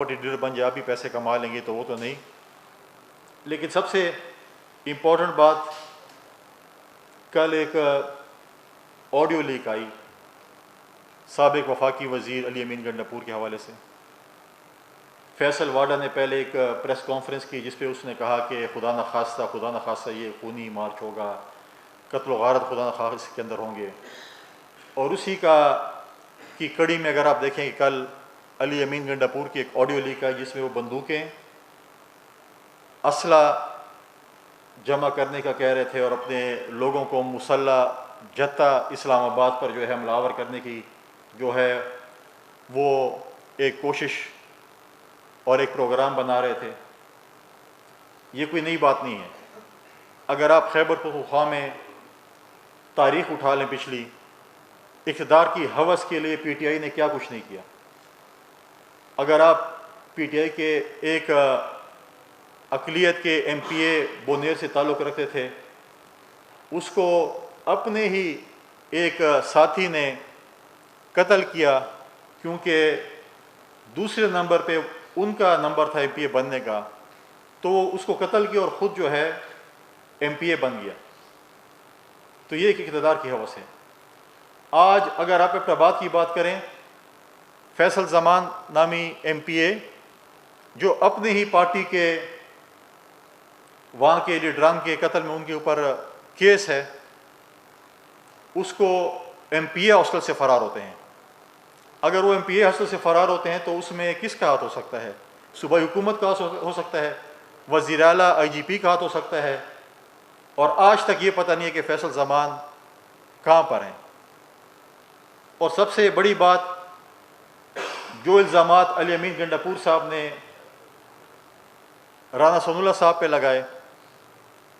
Leader बन जाए भी पैसे कमा लेंगे तो वो तो नहीं। लेकिन सबसे इम्पोर्टेंट बात, कल एक ऑडियो लीक आई, सबक वफाकी वज़ीर अली अमीन गंडापुर के हवाले से। फैसल वाडा ने पहले एक प्रेस कॉन्फ्रेंस की जिस पे उसने कहा कि खुदा न खास्ता, खुदा न खास्ता, ये खूनी मार्च होगा, कत्ल गारत खुदा न खास के अंदर होंगे। और उसी का, की कड़ी में अगर आप देखें कि कल अली अमीन गंडापुर की एक ऑडियो लीक आई जिसमें वो बंदूकें असला जमा करने का कह रहे थे और अपने लोगों को मुसल्ला जत्ता इस्लामाबाद पर जो है हमलावर करने की जो है वो एक कोशिश और एक प्रोग्राम बना रहे थे। ये कोई नई बात नहीं है। अगर आप खैबर पखुखा में तारीख उठा लें पिछली, इकतदार की हवस के लिए पीटीआई ने क्या कुछ नहीं किया? अगर आप पीटीआई के एक अकलीत के एमपीए बोनेर से ताल्लुक़ रखते थे, उसको अपने ही एक साथी ने कत्ल किया क्योंकि दूसरे नंबर पे उनका नंबर था एमपीए बनने का तो वो उसको कत्ल किया और ख़ुद जो है एमपीए बन गया। तो ये एक इकतदार की हवस है। आज अगर आप अहबाद की बात करें फैसल जमान नामी एमपीए जो अपनी ही पार्टी के वहाँ के लीडरान के कत्ल में उनके ऊपर केस है, उसको एमपीए हॉस्टल से फ़रार होते हैं। अगर वो एमपीए हॉस्टल से फ़रार होते हैं तो उसमें किसका हाथ हो सकता है? सूबाई हुकूमत का हाथ हो सकता है वज़ी अला आई का हाथ हो सकता है, और आज तक ये पता नहीं है कि फैसल जमान कहाँ पर हैं। और सबसे बड़ी बात जो इल्ज़ाम अली अमीन गंडापुर साहब ने राना सोनुल्ला साहब पे लगाए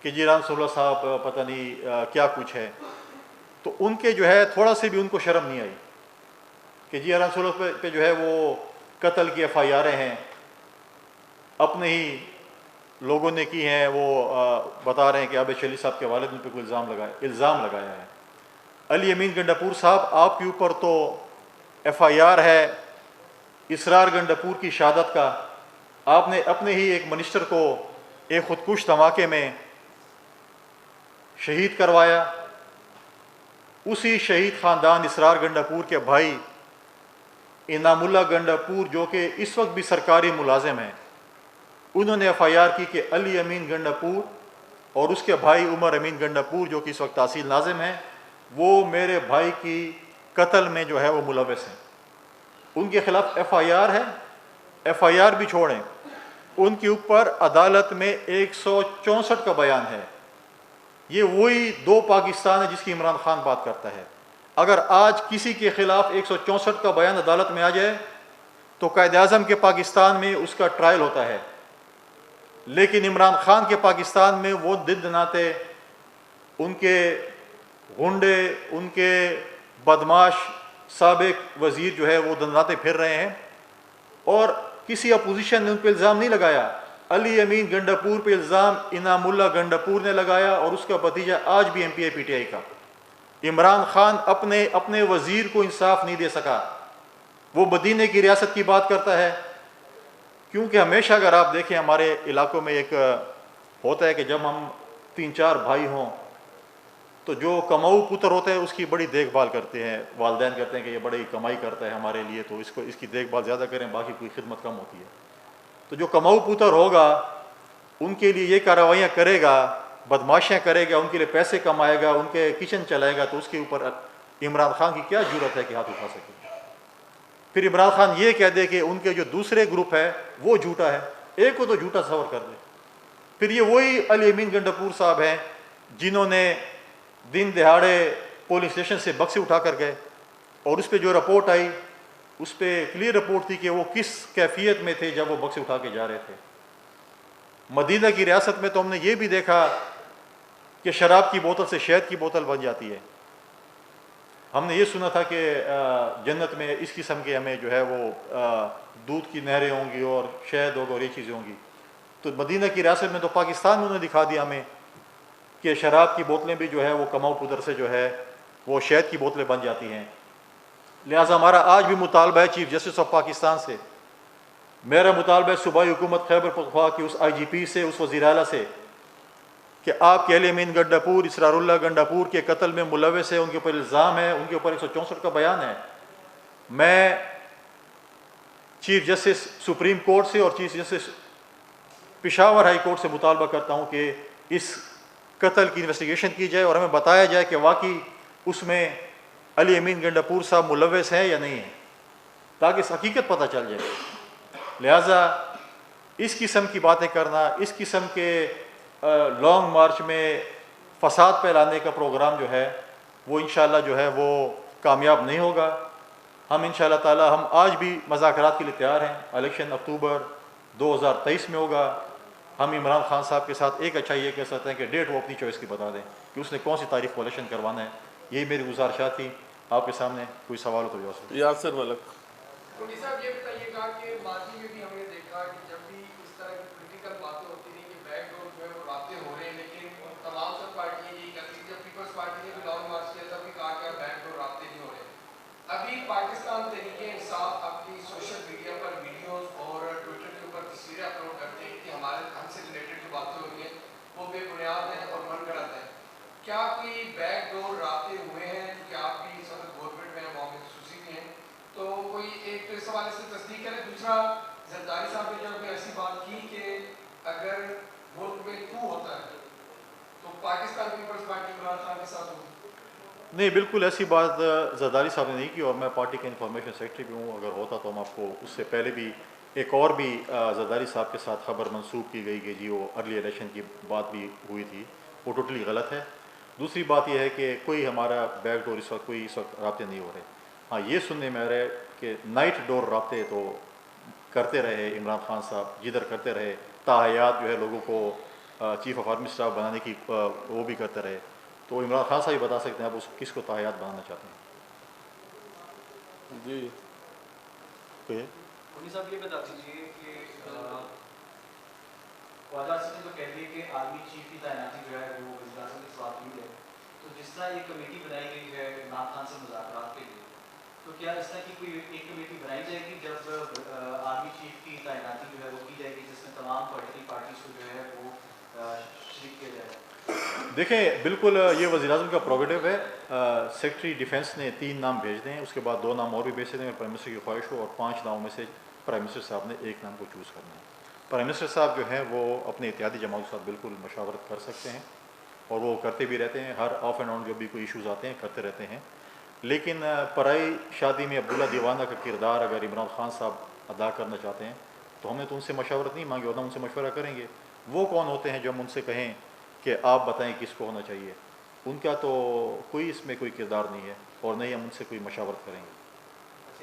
कि जी राना सोनुल्ला साहब पता नहीं आ, क्या कुछ है। तो उनके जो है थोड़ा से भी उनको शर्म नहीं आई कि जी राना सोनुल्ला पे, पे जो है वो कत्ल की एफ़ आई आरें हैं। अपने ही लोगों ने की हैं वो आ, बता रहे हैं कि अब शली साहब के वालद ने पे कोई इल्ज़ाम लगाया इल्ज़ाम लगाया है। अली अमीन गंडापुर साहब आपके ऊपर तो एफ़ आई आर है इसरार गंडापुर की शहादत का आपने अपने ही एक मिनिस्टर को एक खुदकुश धमाके में शहीद करवाया। उसी शहीद ख़ानदान इसरार गंडापुर के भाई इनामुल्ला गंडापुर, जो कि इस वक्त भी सरकारी मुलाजिम हैं, उन्होंने एफ़ आई आर की कि अली अमीन गंडापुर और उसके भाई उमर अमीन गंडापुर, जो कि इस वक्त तहसील नाजिम हैं, वो मेरे भाई की कत्ल में जो है वो मुलवस हैं। उनके खिलाफ एफ़ आई आर है एफ़ आई आर भी छोड़ें। उनके ऊपर अदालत में एक सौ चौंसठ का बयान है। ये वही दो पाकिस्तान है जिसकी इमरान खान बात करता है। अगर आज किसी के खिलाफ एक सौ चौंसठ का बयान अदालत में आ जाए तो कायद अजम के पाकिस्तान में उसका ट्रायल होता है। लेकिन इमरान खान के पाकिस्तान में वो दिन दनाते, उनके गुंडे, उनके बदमाश सबक वज़ीर जो है वो दंदाते फिर रहे हैं और किसी अपोजिशन ने उन पर इल्ज़ाम नहीं लगाया। अली अमीन गंडापुर पे इल्ज़ाम, इनामुल्ला गंडापुर ने लगाया और उसका भतीजा आज भी M P I P T I का। इमरान खान अपने अपने वज़ीर को इंसाफ नहीं दे सका। वो मदीने की रियासत की बात करता है। क्योंकि हमेशा अगर आप देखें हमारे इलाकों में एक, होता है कि जब हम तीन चार भाई हों तो जो कमाऊ पुत्र होते हैं, उसकी बड़ी देखभाल करते हैं, वालदेन कहते हैं कि ये बड़ी कमाई करता है हमारे लिए तो इसको, इसकी देखभाल ज़्यादा करें, बाकी कोई खिदमत कम होती है। तो जो कमाऊ पुत्र होगा, उनके लिए ये कार्रवाइयाँ करेगा, बदमाशियाँ करेगा, उनके लिए पैसे कमाएगा, उनके किचन चलाएगा तो उसके ऊपर इमरान खान की क्या ज़रूरत है कि हाथ उठा सके? फिर इमरान खान ये कह दे कि उनके जो दूसरे ग्रुप है, वो झूठा है, एक को तो झूठा सवर कर दे। फिर ये वही अली अमीन गंडापुर साहब हैं, जिन्होंने दिन दिहाड़े पोलिंग स्टेशन से बक्से उठा कर गए और उस पर जो रिपोर्ट आई, उस पर क्लियर रिपोर्ट थी कि वो किस कैफियत में थे जब वो बक्से उठा के जा रहे थे। मदीना की रियासत में तो हमने ये भी देखा कि शराब की बोतल से शहद की बोतल बन जाती है। हमने ये सुना था कि जन्नत में इस किस्म के हमें जो है वो दूध की नहरें होंगी और शहद होगा और ये चीज़ें होंगी। तो मदीना की रियासत में तो पाकिस्तान में उन्होंने दिखा दिया हमें कि शराब की बोतलें भी जो है वो कमाऊ पुदर से जो है वो शहद की बोतलें बन जाती हैं। लिहाजा हमारा आज भी मुतालबा है चीफ जस्टिस ऑफ़ पाकिस्तान से। मेरा मुतालबा है सूबाई हुकूमत खैबर पखवा की उस आई जी पी से, उस वजी अला से कि आपके अली अमीन गंडापुर, इसरारुल्ला गंडापुर के कत्ल में मुलवस है उनके ऊपर इल्ज़ाम है, उनके ऊपर एक सौ चौंसठ का बयान है। मैं चीफ जस्टिस सुप्रीम कोर्ट से और chief justice Peshawar High Court से मुतालबा करता हूँ कि इस कत्ल की इन्वेस्टिगेशन की जाए और हमें बताया जाए कि वाकई उसमें अली अमीन गंडापुर साहब मुलवस हैं या नहीं है, ताकि इस हकीकत पता चल जाए। लिहाजा इस किस्म की बातें करना, इस किस्म के लॉन्ग मार्च में फसाद फैलाने का प्रोग्राम जो है, वो इन जो है, वो कामयाब नहीं होगा। हम इन ताला, हम आज भी मज़ाक के लिए तैयार हैं। इलेक्शन अक्टूबर 2023 में होगा। हम इमरान खान साहब के साथ एक अच्छा ये कह सकते हैं कि डेट वो अपनी चॉइस की बता दें कि उसने कौन सी तारीख को इलेक्शन करवाना है। यही मेरी गुजारिशात थी आपके सामने कोई सवाल हो तो यासर मलक। साहब ये बताइएगा कि माजी में भी हमने देखा कि जब भी इस तरह की पॉलिटिकल बातें होती रही कि बैकडोर जो है वो रातें हो रहे हैं लेकिन तमाम सब पार्टियाँ यही कहती जब पीपल्स पार्टी ने भी लॉन्ग मार्च किया तब भी कहा कि बैकडोर रातें नहीं हो रहे अभी पाकिस्तान तरीके इंसाफ अपनी सोशल मीडिया पर वीडियोस और ट्विटर के ऊपर तस्वीरें अपलोड करते हैं कि हमारे हमसे रिलेटेड जो बातें हो रही बेबुनियाद हैं और मन गलत है। क्या कोई बैकडोर रातें हुए हैं? क्या आप भी इस वक्त गवर्नमेंट में मौके खसूसी में हैं? तो कोई एक तो इस हवाले से तस्दीक करें। दूसरा, जरदारी साहब ने जब ऐसी बात की कि अगर मुल्क में कू होता है तो पाकिस्तान पीपल्स पार्टी इमरान खान के साथ होगी। नहीं, बिल्कुल ऐसी बात, जरदारी साहब ने नहीं की और मैं पार्टी के इंफॉर्मेशन सेक्रेटरी भी हूँ। अगर होता तो हम आपको उससे पहले भी एक और भी जरदारी साहब के साथ खबर मंसूब की गई कि जी वो अर्ली इलेक्शन की बात भी हुई थी वो टोटली गलत है। दूसरी बात यह है कि कोई हमारा बैक डोर इस वक्त कोई इस वक्त रबते नहीं हो रहे। हाँ ये सुनने में आ रहा है कि नाइट डोर रबते तो करते रहे इमरान खान साहब जिधर करते रहे ताहयात जो है लोगों को चीफ ऑफ़ आर्मी स्टाफ बनाने की वो भी करते रहे। तो इमरान खान साहब ही बता सकते हैं आप उस किसको ताहयात बनाना चाहते हैं? जी। तो साहब ये बता दीजिए कि वादा ने तो कह दिया कि आर्मी चीफ की तैनाती जो है वो गुजरात के साथ हुई है। तो जिस तरह ये कमेटी बनाई गई है इमरान खान से मुजाकर के लिए तो क्या इस तरह की कोई एक कमेटी बनाई जाएगी जब आर्मी चीफ की तैनाती जो है वो की जाएगी, जिसमें तमाम पॉलिटिकल पार्टीज़ को जो है वो शरीक किया जाएगा देखें बिल्कुल ये वजी अजम का प्रोगेटिव है। सेक्रेटरी डिफेंस ने तीन नाम भेज दें उसके बाद दो नाम और भी भेज दें प्राइम मिनिस्टर की ख्वाहिश हो और पाँच नामों में से प्राइम मिनिस्टर साहब ने एक नाम को चूज़ करना है। प्राइम मिनिस्टर साहब जो हैं, वो अपने इत्यादी जमात के साथ बिल्कुल मशावरत कर सकते हैं और वो करते भी रहते हैं। हर ऑफ़ एंड ऑन जो भी कोई इशूज़ आते हैं, करते रहते हैं। लेकिन पराई शादी में अब्दुल्ला दीवाना का किरदार अगर इमरान खान साहब अदा करना चाहते हैं तो हमने तो उनसे मशवरत नहीं मांगी और ना उनसे मशवरा करेंगे। वो कौन होते हैं जो हम उनसे कहें कि आप बताएँ किसको होना चाहिए? उनका तो कोई इसमें कोई किरदार नहीं है और नहीं हम उनसे कोई मशावरत करेंगे।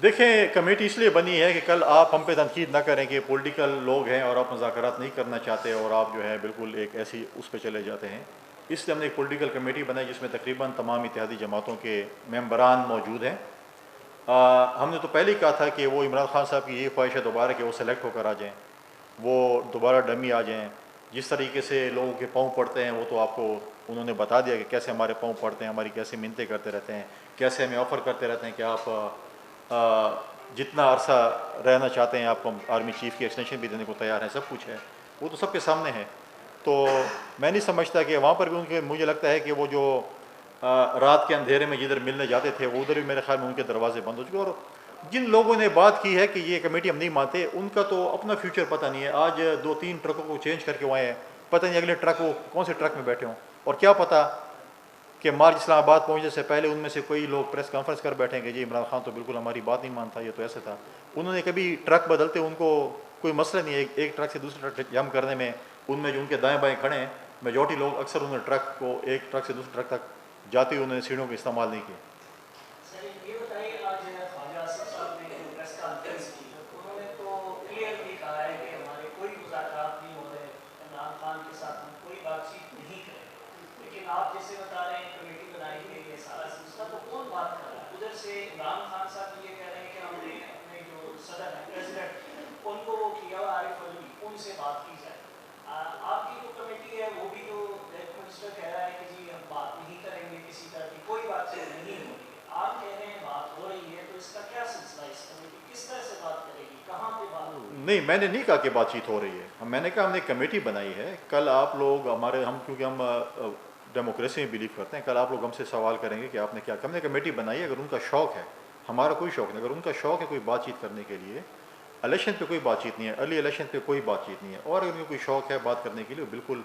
देखें, कमेटी इसलिए बनी है कि कल आप हम पे तनकीद ना करें कि पॉलिटिकल लोग हैं और आप मुजाकर नहीं करना चाहते और आप जो है बिल्कुल एक ऐसी उस पर चले जाते हैं। इसलिए हमने एक पॉलिटिकल कमेटी बनाई जिसमें तकरीबन तमाम इतिहादी जमातों के मेम्बरान मौजूद हैं। हमने तो पहले ही कहा था कि वो इमरान खान साहब की ये ख्वाहिश है दोबारा कि वो सेलेक्ट होकर आ जाएँ। वो दोबारा डमी आ जाएँ। जिस तरीके से लोगों के पाँव पड़ते हैं, वो तो आपको उन्होंने बता दिया कि कैसे हमारे पाँव पड़ते हैं, हमारी कैसे मिनतें करते रहते हैं, कैसे हमें ऑफ़र करते रहते हैं कि आप जितना अरसा रहना चाहते हैं आप आर्मी चीफ़ की एक्सटेंशन भी देने को तैयार हैं, सब कुछ है। वो तो सबके सामने है। तो मैं नहीं समझता कि वहाँ पर भी उनके, मुझे लगता है कि वो जो रात के अंधेरे में जिधर मिलने जाते थे, वो उधर भी मेरे ख्याल में उनके दरवाजे बंद हो चुके और जिन लोगों ने बात की है कि ये कमेटी हम नहीं मानते, उनका तो अपना फ्यूचर पता नहीं है। आज दो तीन ट्रकों को चेंज करके वहाँ हैं। पता नहीं अगले ट्रक वो कौन से ट्रक में बैठे हों। और क्या पता कि मार्च इस्लामाबाद पहुँचने से पहले उनमें से कोई लोग प्रेस कॉन्फ्रेंस कर बैठेंगे जी इमरान खान तो बिल्कुल हमारी बात नहीं मानता ये तो ऐसे था। उन्होंने कभी ट्रक बदलते उनको कोई मसला नहीं है एक, एक ट्रक से दूसरे ट्रक जम करने में उनमें जो उनके दाएँ बाएँ खड़े हैं मेजोरिटी लोग अक्सर उन्होंने ट्रक को एक ट्रक से दूसरे ट्रक तक जाते हुए उन्होंने सीढ़ियों का इस्तेमाल नहीं किया बातचीत नहीं करेंगे लेकिन आप जैसे बता रहे हैं कमेटी बनाई गई है सारा सिलसिला तो कौन बात कर रहा है उधर से इमरान खान साहब ये कह रहे हैं कि हमने अपने जो सदर है प्रेसिडेंट उनको वो किया हुआ आरिफ अलवी उनसे बात की जाए। आपकी जो कमेटी है, वो भी तो हेल्थ मिनिस्टर कह रहा है कि जी हम बात नहीं करेंगे किसी तरह की, कोई बातचीत नहीं हो रही है। आप कह रहे हैं बात हो रही है तो इसका क्या सिलसिला इस कमेटी? किस तरह से बात करेगी? कहाँ पे बात होगी? नहीं, मैंने नहीं कहा कि बातचीत हो रही है। मैंने कहा हमने कमेटी बनाई है। कल आप लोग हमारे, हम, क्योंकि हम डेमोक्रेसी में बिलीव करते हैं। कल आप लोग हमसे सवाल करेंगे कि आपने क्या हमने कमेटी बनाई अगर उनका शौक है, हमारा कोई शौक नहीं, अगर उनका शौक है कोई बातचीत करने के लिए इलेक्शन पे कोई बातचीत नहीं है अर्ली इलेक्शन पे कोई बातचीत नहीं है, और अगर उनको कोई शौक है बात करने के लिए, बिल्कुल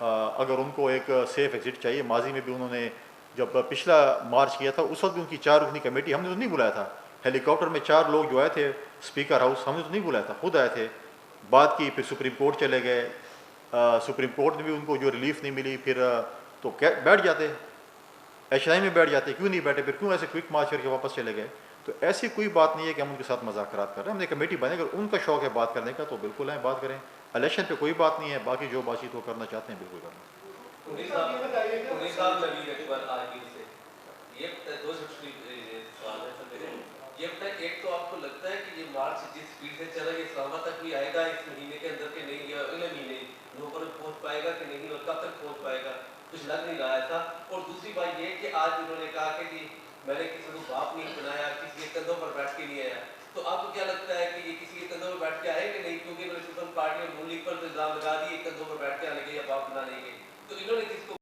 अगर उनको एक सेफ़ एग्जिट चाहिए, माजी में भी उन्होंने जब पिछला मार्च किया था, उस वक्त भी उनकी चार रुकनी कमेटी, हमने तो नहीं बुलाया था। हेलीकॉप्टर में चार लोग जो आए थे स्पीकर हाउस हमने तो नहीं बुलाया था, खुद आए थे। बात की फिर सुप्रीम कोर्ट चले गए सुप्रीम कोर्ट ने भी उनको जो रिलीफ नहीं मिली, फिर तो बैठ जाते एच में बैठ जाते क्यों नहीं बैठे? फिर क्यों ऐसे क्विक मार्च करके वापस चले गए? तो ऐसी कोई बात नहीं है कि हम उनके साथ मजाकरात कर रहे हैं। हमने कमेटी बने अगर उनका शौक है बात करने का तो बिल्कुल है बात करें। इलेक्शन पे कोई बात नहीं है, बाकी जो बातचीत वो करना चाहते हैं, बिल्कुल करें उन्नीस साल उन्नीस साल नवीन अकबर आर्किव से। ये बता- दो छोटे सवाल सर मेरे ये बताए एक तो आपको लगता है कि ये मार्च जिस स्पीड से चला, ये इस्लामाबाद तक भी आएगा इस महीने के अंदर के नहीं या अगले महीने नौकर पहुँच पाएगा कि नहीं और कब तक पहुँच पाएगा? कुछ लग नहीं रहा था और दूसरी बात ये कि आज उन्होंने कहा कि जी, मैंने किसी को बाप नहीं बनाया, किसी के कंधों पर बैठ के नहीं आया। तो आपको क्या लगता है कि ये किसी के कंधों पर बैठ के आए कि नहीं? क्योंकि इन्होंने पार्टी और मूल लीग पर इल्ज़ाम लगा दिए, कंधों पर बैठ के आने के या बाप बनाने के तो इन्होंने किसको